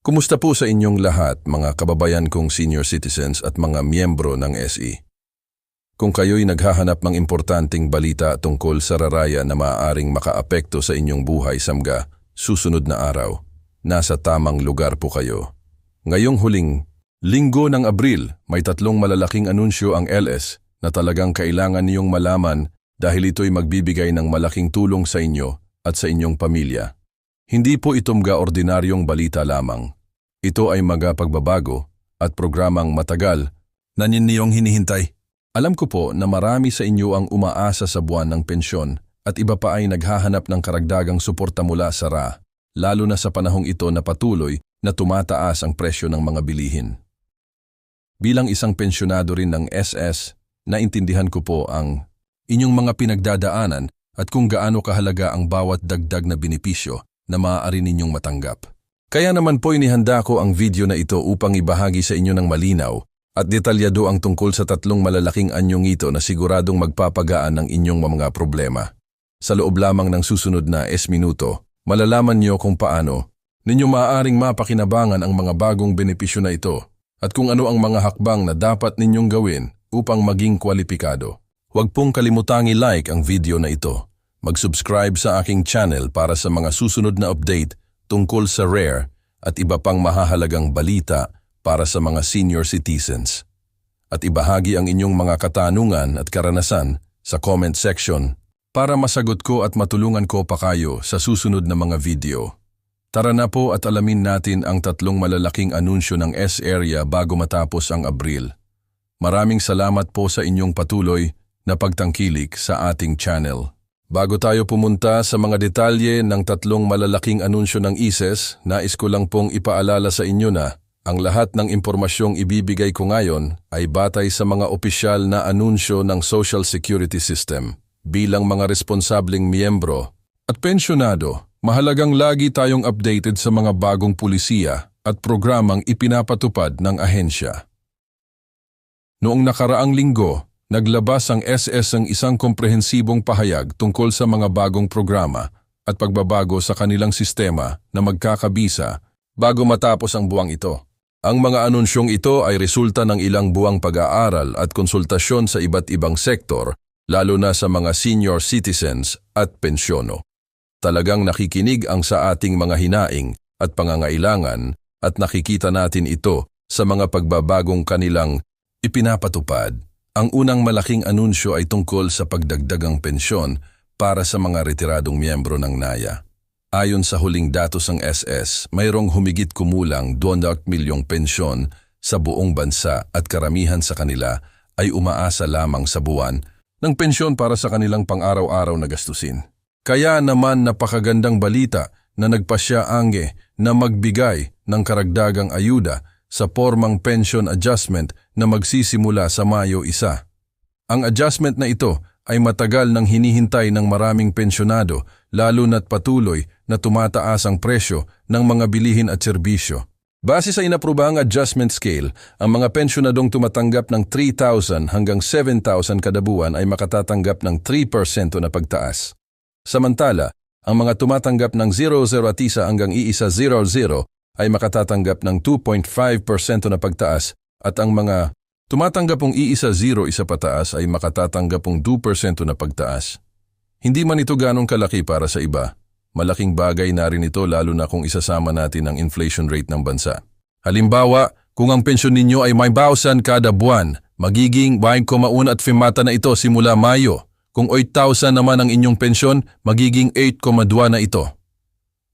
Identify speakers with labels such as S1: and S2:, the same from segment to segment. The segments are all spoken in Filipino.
S1: Kumusta po sa inyong lahat, mga kababayan kong senior citizens at mga miyembro ng SE? Kung kayo'y naghahanap ng importanteng balita tungkol sa raraya na maaaring makaapekto sa inyong buhay samga, susunod na araw, nasa tamang lugar po kayo. Ngayong huling linggo ng Abril, may tatlong malalaking anunsyo ang LS na talagang kailangan niyong malaman dahil ito'y magbibigay ng malaking tulong sa inyo at sa inyong pamilya. Hindi po ito mga ordinaryong balita lamang. Ito ay mga pagbabago at programang matagal na ninyong hinihintay. Alam ko po na marami sa inyo ang umaasa sa buwan ng pensyon at iba pa ay naghahanap ng karagdagang suporta mula sa RA, lalo na sa panahong ito na patuloy na tumataas ang presyo ng mga bilihin. Bilang isang pensyonado rin ng SS, naintindihan ko po ang inyong mga pinagdadaanan at kung gaano kahalaga ang bawat dagdag na benepisyo na maaari ninyong matanggap. Kaya naman po inihanda ko ang video na ito upang ibahagi sa inyo ng malinaw at detalyado ang tungkol sa tatlong malalaking anyong ito na siguradong magpapagaan ng inyong mga problema. Sa loob lamang ng susunod na es minuto, malalaman niyo kung paano ninyo maaaring mapakinabangan ang mga bagong benepisyo na ito at kung ano ang mga hakbang na dapat ninyong gawin upang maging kwalipikado. Huwag pong kalimutang i-like ang video na ito. Mag-subscribe sa aking channel para sa mga susunod na update tungkol sa RARE at iba pang mahahalagang balita para sa mga senior citizens. At ibahagi ang inyong mga katanungan at karanasan sa comment section para masagot ko at matulungan ko pa kayo sa susunod na mga video. Tara na po at alamin natin ang tatlong malalaking anunsyo ng S-Area bago matapos ang Abril. Maraming salamat po sa inyong patuloy na pagtangkilik sa ating channel. Bago tayo pumunta sa mga detalye ng tatlong malalaking anunsyo ng ISES, nais ko lang pong ipaalala sa inyo na ang lahat ng impormasyong ibibigay ko ngayon ay batay sa mga opisyal na anunsyo ng Social Security System. Bilang mga responsableng miyembro at pensyonado, mahalagang lagi tayong updated sa mga bagong pulisiya at programang ipinapatupad ng ahensya. Noong nakaraang linggo, naglabas ang SS ng isang komprehensibong pahayag tungkol sa mga bagong programa at pagbabago sa kanilang sistema na magkakabisa bago matapos ang buwang ito. Ang mga anunsyong ito ay resulta ng ilang buwang pag-aaral at konsultasyon sa iba't ibang sektor, lalo na sa mga senior citizens at pensyono. Talagang nakikinig ang sa ating mga hinaing at pangangailangan at nakikita natin ito sa mga pagbabagong kanilang ipinapatupad. Ang unang malaking anunsyo ay tungkol sa pagdagdagang pensyon para sa mga retiradong miyembro ng NAYA. Ayon sa huling datos ng SS, mayroong humigit kumulang 200 milyong pensyon sa buong bansa at karamihan sa kanila ay umaasa lamang sa buwan ng pensyon para sa kanilang pang-araw-araw na gastusin. Kaya naman napakagandang balita na nagpasya angge na magbigay ng karagdagang ayuda sa formang pension adjustment na magsisimula sa Mayo 1. Ang adjustment na ito ay matagal nang hinihintay ng maraming pensyonado lalo na't patuloy na tumataas ang presyo ng mga bilihin at serbisyo. Base sa inaprubahang adjustment scale, ang mga pensyonadong tumatanggap ng 3,000 hanggang 7,000 kada buwan ay makatatanggap ng 3% na pagtaas. Samantala, ang mga tumatanggap ng 0,0 at isa hanggang iisa 0,0 ay makatatanggap ng 2.5% na pagtaas at ang mga tumatanggap ng iisa 0 isa pataas ay makatatanggap ng 2% na pagtaas. Hindi man ito ganong kalaki para sa iba, malaking bagay na rin ito lalo na kung isasama natin ang inflation rate ng bansa. Halimbawa, kung ang pensyon ninyo ay may bawsan kada buwan, magiging 1,1 at fimata na ito simula Mayo. Kung 8,000 naman ang inyong pensyon, magiging 8,2 na ito.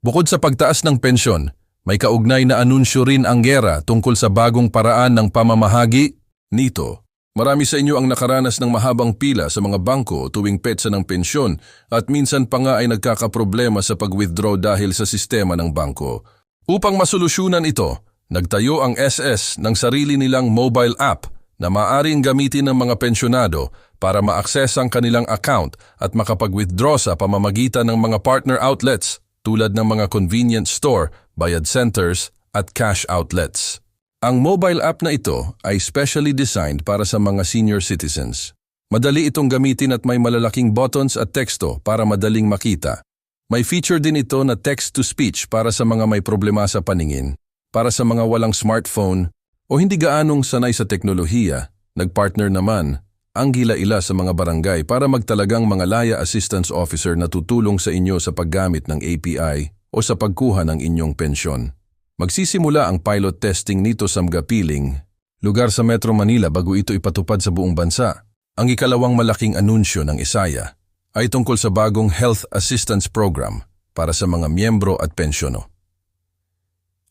S1: Bukod sa pagtaas ng pensyon, may kaugnay na anunsyo rin ang gera tungkol sa bagong paraan ng pamamahagi nito. Marami sa inyo ang nakaranas ng mahabang pila sa mga bangko tuwing petsa ng pensyon at minsan pa nga ay nagkakaproblema sa pag-withdraw dahil sa sistema ng bangko. Upang masolusyonan ito, nagtayo ang SS ng sarili nilang mobile app na maaring gamitin ng mga pensyonado para ma-access ang kanilang account at makapag-withdraw sa pamamagitan ng mga partner outlets tulad ng mga convenience store, bayad centers at cash outlets. Ang mobile app na ito ay specially designed para sa mga senior citizens. Madali itong gamitin at may malalaking buttons at teksto para madaling makita. May feature din ito na text-to-speech para sa mga may problema sa paningin. para sa mga walang smartphone o hindi gaanong sanay sa teknolohiya, nagpartner naman ang gila-ila sa mga barangay para magtalagang mga laya assistance officer na tutulong sa inyo sa paggamit ng API o sa pagkuha ng inyong pensyon. Magsisimula ang pilot testing nito sa Mgapiling, lugar sa Metro Manila bago ito ipatupad sa buong bansa. Ang ikalawang malaking anunsyo ng Isaya ay tungkol sa bagong Health Assistance Program para sa mga miyembro at pensyono.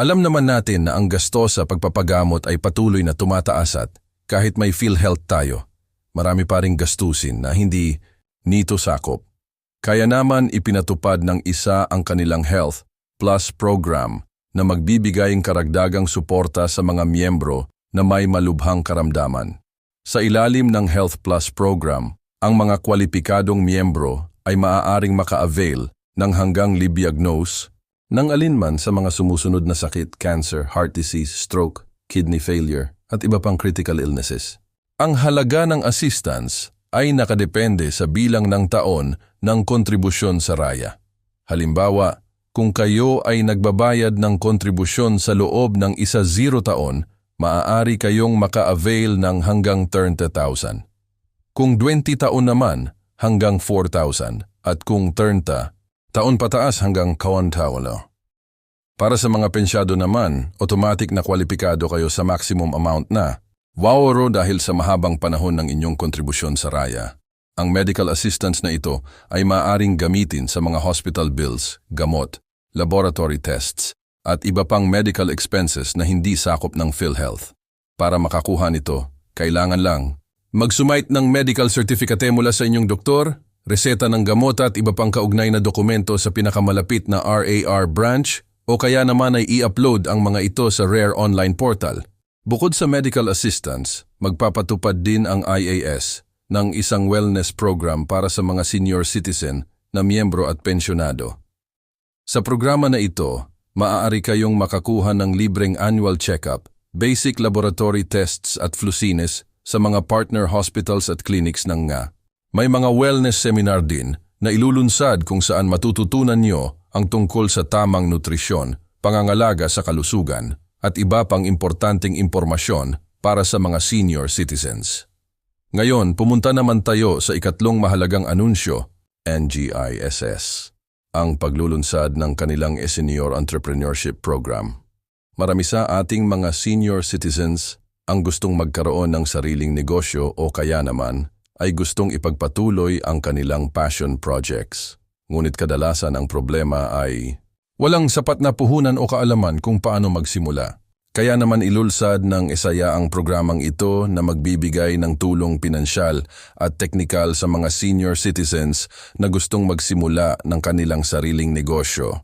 S1: Alam naman natin na ang gasto sa pagpapagamot ay patuloy na tumataas at kahit may PhilHealth tayo, marami pa ring gastusin na hindi nito sakop. Kaya naman ipinatupad ng isa ang kanilang Health Plus program na magbibigay ng karagdagang suporta sa mga miyembro na may malubhang karamdaman. Sa ilalim ng Health Plus program, ang mga kwalipikadong miyembro ay maaaring maka-avail ng hanggang libiagnose ng alinman sa mga sumusunod na sakit, cancer, heart disease, stroke, kidney failure, at iba pang critical illnesses. Ang halaga ng assistance ay nakadepende sa bilang ng taon ng kontribusyon sa raya. Halimbawa, kung kayo ay nagbabayad ng kontribusyon sa loob ng isa zero taon, maaari kayong maka-avail ng hanggang 30,000. Kung 20 taon naman, hanggang 4,000 at kung 30, taon pataas hanggang 1,000. Para sa mga pensyado naman, automatic na kwalipikado kayo sa maximum amount na. Wawro dahil sa mahabang panahon ng inyong kontribusyon sa raya. Ang medical assistance na ito ay maaaring gamitin sa mga hospital bills, gamot, laboratory tests, at iba pang medical expenses na hindi sakop ng PhilHealth. Para makakuha nito, kailangan lang magsumite ng medical certificate mula sa inyong doktor, reseta ng gamot at iba pang kaugnay na dokumento sa pinakamalapit na RAR branch o kaya naman ay i-upload ang mga ito sa RARE online portal. Bukod sa medical assistance, magpapatupad din ang IAS ng isang wellness program para sa mga senior citizen na miyembro at pensyonado. Sa programa na ito, maaari kayong makakuha ng libreng annual check-up, basic laboratory tests at flusines sa mga partner hospitals at clinics ng nga. May mga wellness seminar din na ilulunsad kung saan matututunan nyo ang tungkol sa tamang nutrisyon, pangangalaga sa kalusugan, at iba pang importanteng impormasyon para sa mga senior citizens. Ngayon, pumunta naman tayo sa ikatlong mahalagang anunsyo, NGISS ang paglulunsad ng kanilang Senior Entrepreneurship Program. Marami sa ating mga senior citizens ang gustong magkaroon ng sariling negosyo o kaya naman ay gustong ipagpatuloy ang kanilang passion projects. Ngunit kadalasan ang problema ay walang sapat na puhunan o kaalaman kung paano magsimula. Kaya naman ilulsad ng Isaya ang programang ito na magbibigay ng tulong pinansyal at teknikal sa mga senior citizens na gustong magsimula ng kanilang sariling negosyo.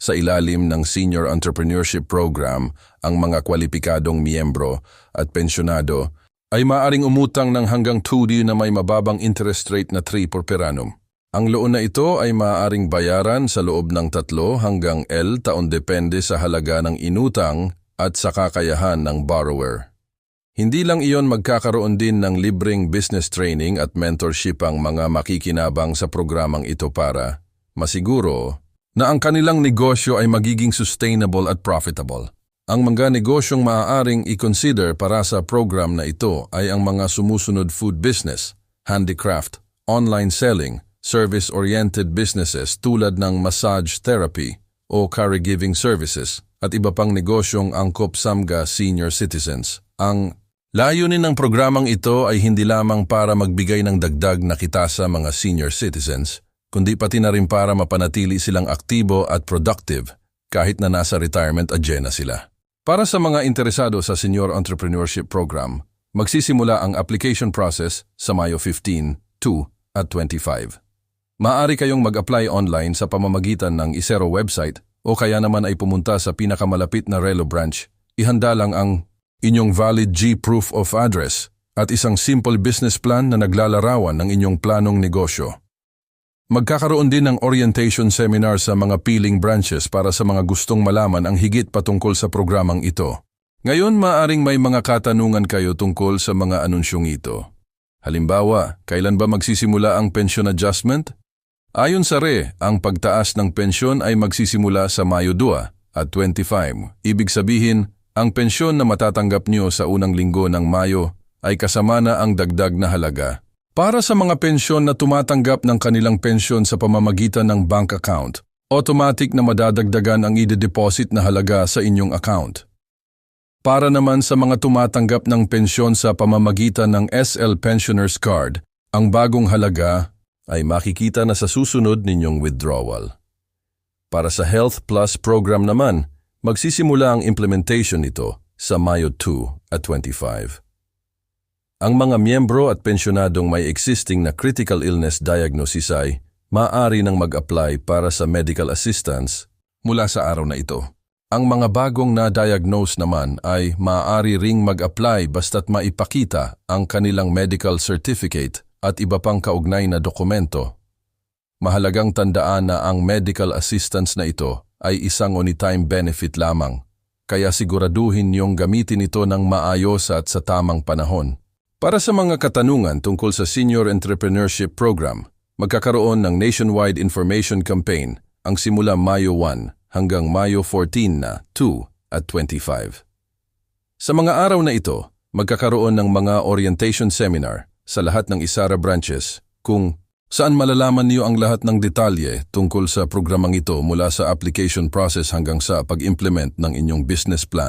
S1: Sa ilalim ng Senior Entrepreneurship Program, ang mga kwalipikadong miyembro at pensyonado ay maaring umutang ng hanggang 2D na may mababang interest rate na 3 per annum. Ang loan na ito ay maaaring bayaran sa loob ng tatlo hanggang L taon depende sa halaga ng inutang at sa kakayahan ng borrower. Hindi lang iyon magkakaroon din ng libreng business training at mentorship ang mga makikinabang sa programang ito para masiguro na ang kanilang negosyo ay magiging sustainable at profitable. Ang mga negosyong maaaring i-consider para sa program na ito ay ang mga sumusunod food business, handicraft, online selling, service-oriented businesses tulad ng massage therapy o caregiving services, at iba pang negosyong angkop samga senior citizens. Ang layunin ng programang ito ay hindi lamang para magbigay ng dagdag na kita sa mga senior citizens, kundi pati na rin para mapanatili silang aktibo at productive kahit na nasa retirement agenda sila. Para sa mga interesado sa Senior Entrepreneurship Program, magsisimula ang application process sa Mayo 15, 2 at 25. Maaari kayong mag-apply online sa pamamagitan ng Isero website o kaya naman ay pumunta sa pinakamalapit na Relo branch, ihanda lang ang inyong valid G proof of address at isang simple business plan na naglalarawan ng inyong planong negosyo. Magkakaroon din ng orientation seminar sa mga peeling branches para sa mga gustong malaman ang higit patungkol sa programang ito. Ngayon maaring may mga katanungan kayo tungkol sa mga anunsyong ito. Halimbawa, kailan ba magsisimula ang pension adjustment? Ayon sa RE, ang pagtaas ng pensyon ay magsisimula sa Mayo 2, at 25. Ibig sabihin, ang pensyon na matatanggap nyo sa unang linggo ng Mayo ay kasama na ang dagdag na halaga. Para sa mga pensyon na tumatanggap ng kanilang pensyon sa pamamagitan ng bank account, automatic na madadagdagan ang ide-deposit na halaga sa inyong account. Para naman sa mga tumatanggap ng pensyon sa pamamagitan ng SL Pensioners Card, ang bagong halaga ay makikita na sa susunod ninyong withdrawal. Para sa Health Plus program naman, magsisimula ang implementation nito sa Mayo 2 at 25. Ang mga miyembro at pensyonadong may existing na critical illness diagnosis ay maaari nang mag-apply para sa medical assistance mula sa araw na ito. Ang mga bagong na-diagnose naman ay maaari ring mag-apply basta't maipakita ang kanilang medical certificate at iba pang kaugnay na dokumento. Mahalagang tandaan na ang medical assistance na ito ay isang on-time benefit lamang, kaya siguraduhin niyong gamitin ito ng maayos at sa tamang panahon. Para sa mga katanungan tungkol sa Senior Entrepreneurship Program, magkakaroon ng nationwide information campaign ang simula Mayo 1 hanggang Mayo 14 na 2 at 25. Sa mga araw na ito, magkakaroon ng mga orientation seminar sa lahat ng Isara branches kung saan malalaman niyo ang lahat ng detalye tungkol sa programang ito mula sa application process hanggang sa pag-implement ng inyong business plan.